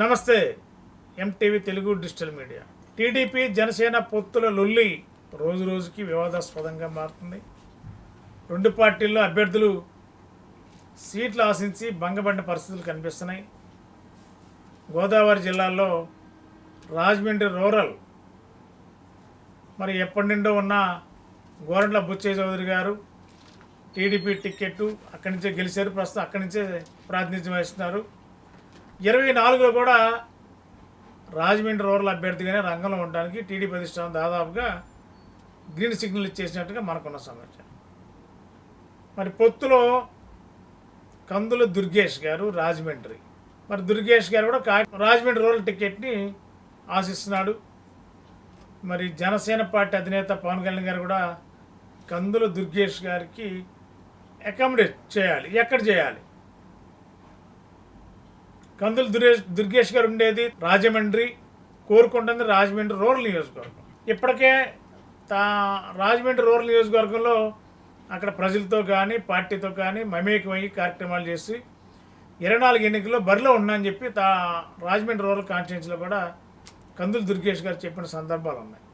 నమస్తే MTV Telugu digital media. TDP Janasena పొత్తుల లొల్లి రోజు రోజుకి వివాదాస్పదంగా మారుతుంది. రెండు పార్టీల్లో అభ్యర్థులు సీట్లు ఆశించి భంగపడిన పరిస్థితులు కనిపిస్తున్నాయి. గోదావరి జిల్లాలో రాజమండ్రి రూరల్ మరి ఎప్పటి నుండో ఉన్న గోరంట్ల బుచ్చయ్య చౌదరి గారు టీడీపీ టిక్కెట్టు అక్కడి నుంచే గెలిచారు. ప్రస్తుతం అక్కడి నుంచే ప్రాతినిధ్యం వహిస్తున్నారు. ఇరవై నాలుగులో కూడా రాజమండ్రి రూరల్ అభ్యర్థిగానే రంగంలో ఉండడానికి టీడీపీ అధిష్టానం దాదాపుగా గ్రీన్ సిగ్నల్ ఇచ్చేసినట్టుగా మనకున్న సమాచారం. మరి పొత్తులో కందుల దుర్గేష్ గారు రాజమండ్రి. మరి దుర్గేష్ గారు కూడా కా రాజమండ్రి రూరల్ టికెట్ని ఆశిస్తున్నాడు. మరి జనసేన పార్టీ అధినేత పవన్ కళ్యాణ్ గారు కూడా కందుల దుర్గేష్ గారికి అకామిడేట్ చేయాలి. ఎక్కడ చేయాలి? కందులు దుర్గేష్ దుర్గేష్ గారు ఉండేది రాజమండ్రి కోరుకుంటుంది రాజమండ్రి రూరల్ నియోజకవర్గం. ఇప్పటికే తా రాజమండ్రి రూరల్ నియోజకవర్గంలో అక్కడ ప్రజలతో కానీ పార్టీతో కానీ మమేకమయ్యి కార్యక్రమాలు చేసి ఇరవై నాలుగు ఎన్నికల్లో బరిలో ఉన్నా అని చెప్పి తా రాజమండ్రి రూరల్ కాన్స్టిట్యున్సీలో కూడా కందులు దుర్గేష్ గారు చెప్పిన సందర్భాలు ఉన్నాయి.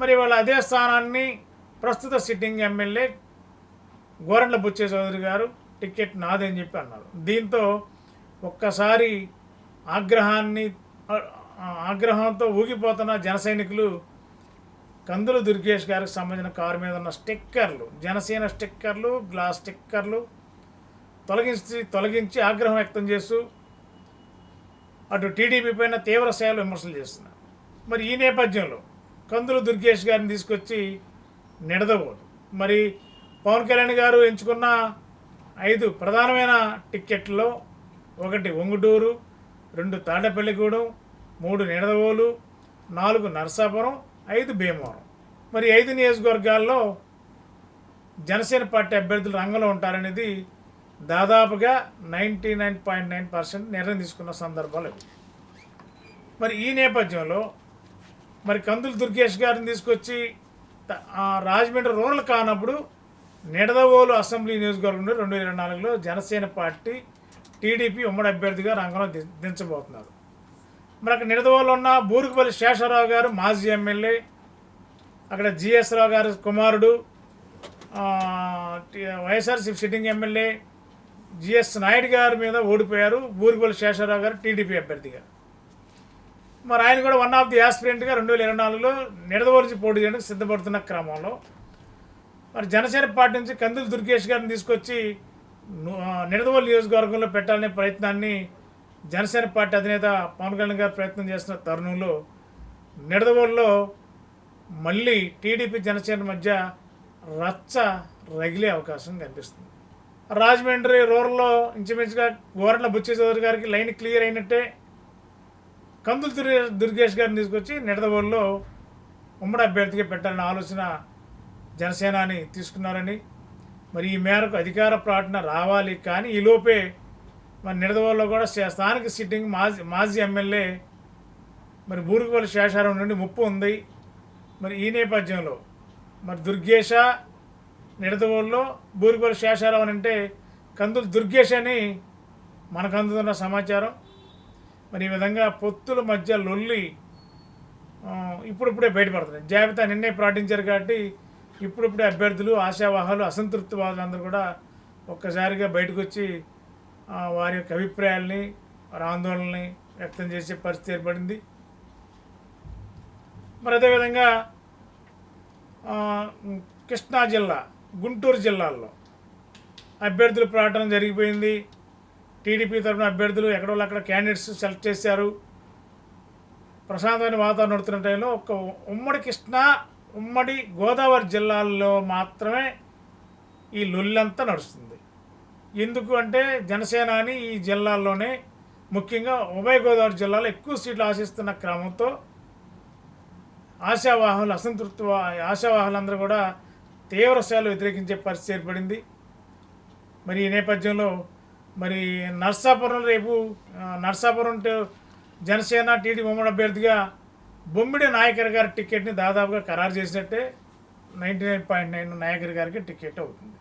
మరి వాళ్ళ అదే స్థానాన్ని ప్రస్తుత సిట్టింగ్ ఎమ్మెల్యే గోరంట్ల బుచ్చే చౌదరి గారు టికెట్ నాదని చెప్పి అన్నారు. దీంతో ఒక్కసారి ఆగ్రహాన్ని ఆగ్రహంతో ఊగిపోతున్న జనసైనికులు కందులు దుర్గేష్ గారికి సంబంధించిన కారు మీద ఉన్న స్టిక్కర్లు జనసేన స్టిక్కర్లు గ్లాస్ స్టిక్కర్లు తొలగించి తొలగించి ఆగ్రహం వ్యక్తం చేస్తూ అటు టీడీపీ పైన తీవ్ర స్థాయిలో విమర్శలు చేస్తున్నారు. మరి ఈ నేపథ్యంలో కందులు దుర్గేష్ గారిని తీసుకొచ్చి నిడదబోదు మరి పవన్ కళ్యాణ్ గారు ఎంచుకున్న ఐదు ప్రధానమైన టిక్కెట్లో ఒకటి ఒంగుటూరు రెండు తాడపల్లిగూడెం మూడు నిడదవోలు నాలుగు నరసాపురం ఐదు భీమవరం. మరి ఐదు నియోజకవర్గాల్లో జనసేన పార్టీ అభ్యర్థులు రంగంలో ఉంటారనేది దాదాపుగా ninety nine point nine percent నిర్ణయం తీసుకున్న సందర్భాలు మరి ఈ నేపథ్యంలో మరి కందులు దుర్గేష్ గారిని తీసుకొచ్చి రాజమండ్రి రూరల్ కానప్పుడు నిడదవోలు అసెంబ్లీ నియోజకవర్గంలో రెండు వేల నాలుగులో జనసేన పార్టీ టీడీపీ ఉమ్మడి అభ్యర్థిగా రంగంలో ది- దించబోతున్నారు. మరి అక్కడ నిడదవోలు ఉన్న బూరుకుపల్లి శేషారావు గారు మాజీ ఎమ్మెల్యే అక్కడ జిఎస్ రావు గారి కుమారుడు YSRCP sitting MLA GS Naidu గారి మీద ఓడిపోయారు బూరుగుపల్లి శేషారావు గారు టీడీపీ అభ్యర్థిగా. మరి ఆయన కూడా వన్ ఆఫ్ ది యాస్పిరెంట్గా రెండు వేల ఇరవై నాలుగులో నిడదవలిచి పోటీ చేయడానికి సిద్ధపడుతున్న క్రమంలో మరి జనసేన పార్టీ నుంచి కందులు దుర్గేష్ గారిని తీసుకొచ్చి నిడదవోలు నియోజకవర్గంలో పెట్టాలనే ప్రయత్నాన్ని జనసేన పార్టీ అధినేత పవన్ కళ్యాణ్ గారు ప్రయత్నం చేస్తున్న తరుణంలో నిడదవోలులో మళ్ళీ టీడీపీ జనసేన మధ్య రచ్చ రగిలే అవకాశం కనిపిస్తుంది. రాజమండ్రి రూరల్లో ఇంచుమించుగా గోరంట్ల బుచ్చి చౌదరి గారికి లైన్ క్లియర్ అయినట్టే కందులు దుర్గే దుర్గేష్ గారిని తీసుకొచ్చి నిడదవోలులో ఉమ్మడి అభ్యర్థిగా పెట్టాలన్న ఆలోచన జనసేనాని తీసుకున్నారని మరి ఈ మేరకు అధికార ప్రకటన రావాలి కానీ ఈ లోపే మరి కూడా స్థా- స్థానిక సిట్టింగ్ మాజీ మాజీ ఎమ్మెల్యే మరి బూరుగుపల్లి శేషారం నుండి ముప్పు ఉంది. మరి ఈ నేపథ్యంలో మరి దుర్గేష నిడదవోల్లో బూరుగుపల్లి శేషారావు అని అంటే కందులు దుర్గేష అని మనకు అందుతున్న సమాచారం. మరి ఈ విధంగా పొత్తుల మధ్య లొల్లి ఇప్పుడిప్పుడే బయటపడుతుంది. జాబితా నిన్నే ప్రకటించారు కాబట్టి ఇప్పుడిప్పుడే అభ్యర్థులు ఆశావాహాలు అసంతృప్తివాదులు అందరూ కూడా ఒక్కసారిగా బయటకు వచ్చి వారి యొక్క అభిప్రాయాల్ని వారి ఆందోళనని వ్యక్తం చేసే పరిస్థితి ఏర్పడింది. మరి అదేవిధంగా కృష్ణా జిల్లా గుంటూరు జిల్లాల్లో అభ్యర్థుల ప్రకటన జరిగిపోయింది. టీడీపీ తరఫున అభ్యర్థులు ఎక్కడో అక్కడ క్యాండిడేట్స్ సెలెక్ట్ చేశారు. ప్రశాంతమైన వాతావరణం నడుతున్న టైంలో ఒక ఉమ్మడి కృష్ణా ఉమ్మడి గోదావరి జిల్లాల్లో మాత్రమే ఈ లొల్లంతా నడుస్తుంది. ఎందుకు అంటే జనసేనాని ఈ జిల్లాల్లోనే ముఖ్యంగా ఉభయ గోదావరి జిల్లాలో ఎక్కువ సీట్లు ఆశిస్తున్న క్రమంతో ఆశావాహులు అసంతృప్తి వా- ఆశావాహులందరూ కూడా తీవ్ర వ్యతిరేకించే పరిస్థితి ఏర్పడింది. మరి ఈ నేపథ్యంలో మరి నర్సాపురం రేపు నర్సాపురం జనసేన టీడీ ఉమ్మడి అభ్యర్థిగా బొమ్మిడి నాయకర్ గారి టికెట్ని దాదాపుగా ఖరారు చేసినట్టే ninety nine point nine Nayakar గారికి టికెట్ అవుతుంది.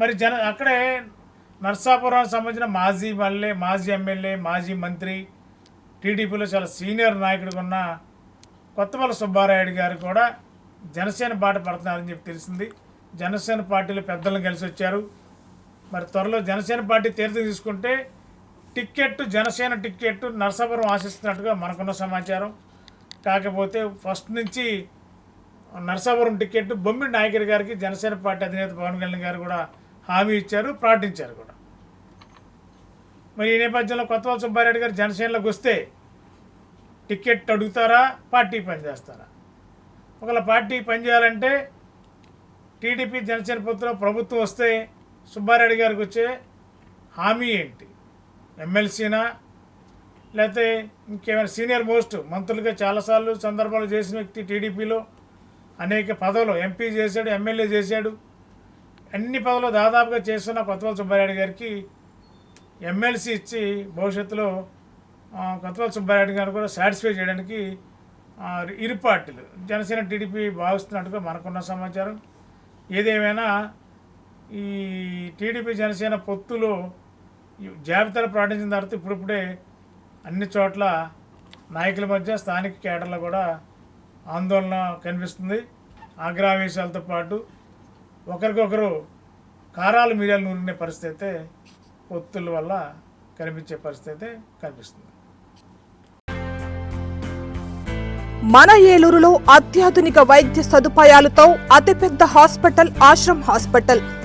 మరి జన అక్కడే నర్సాపురానికి సంబంధించిన మాజీ మల్లె మాజీ ఎమ్మెల్యే మాజీ మంత్రి టీడీపీలో చాలా సీనియర్ నాయకుడిగా ఉన్న కొత్తపల్లి సుబ్బారాయుడు గారు కూడా జనసేన బాట పడుతున్నారని చెప్పి తెలిసింది. జనసేన పార్టీలో పెద్దలను కలిసి వచ్చారు. మరి త్వరలో జనసేన పార్టీ తీర్థం తీసుకుంటే టిక్కెట్ జనసేన టిక్కెట్ నరసాపురం ఆశిస్తున్నట్టుగా మనకున్న సమాచారం. కాకపోతే ఫస్ట్ నుంచి నరసాపురం టికెట్ బొమ్మిడి నాయకర్ గారికి జనసేన పార్టీ అధినేత పవన్ కళ్యాణ్ గారు కూడా హామీ ఇచ్చారు ప్రకటించారు కూడా. మరి ఈ నేపథ్యంలో కొత్తవల సుబ్బారెడ్డి గారు జనసేనలోకి వస్తే టికెట్ అడుగుతారా పార్టీ పనిచేస్తారా? ఒకవేళ పార్టీ పనిచేయాలంటే టీడీపీ జనసేన పొత్తులో ప్రభుత్వం వస్తే సుబ్బారెడ్డి గారికి వచ్చే హామీ ఏంటి? ఎమ్మెల్సీనా లేకపోతే ఇంకేమైనా సీనియర్ మోస్ట్ మంత్రులుగా చాలాసార్లు సందర్భాలు చేసిన వ్యక్తి టీడీపీలో అనేక పదవులు ఎంపీ చేశాడు ఎమ్మెల్యే చేశాడు. అన్ని పదవులు దాదాపుగా చేస్తున్న కొత్తవల సుబ్బారెడ్డి గారికి ఎమ్మెల్సీ ఇచ్చి భవిష్యత్తులో కొత్తవల సుబ్బారెడ్డి గారు కూడా సాటిస్ఫై చేయడానికి ఇరు పార్టీలు జనసేన టీడీపీ భావిస్తున్నట్టుగా మనకున్న సమాచారం. ఏదేమైనా ఈ టీడీపీ జనసేన పొత్తులో జాబితాలు ప్రకటించిన తర్వాత ఇప్పుడిప్పుడే అన్ని చోట్ల నాయకుల మధ్య స్థానిక కేడర్లో కూడా ఆందోళన కనిపిస్తుంది. ఆగ్రావేశాలతో పాటు ఒకరికొకరు కారాలు మీరాలు నూరినే పరిస్థితి అయితే ఒత్తుల వల్ల కనిపించే పరిస్థితి అయితే కనిపిస్తుంది. మన ఏలూరులో అత్యాధునిక వైద్య సదుపాయాలతో అతిపెద్ద హాస్పిటల్ ఆశ్రమ్ హాస్పిటల్.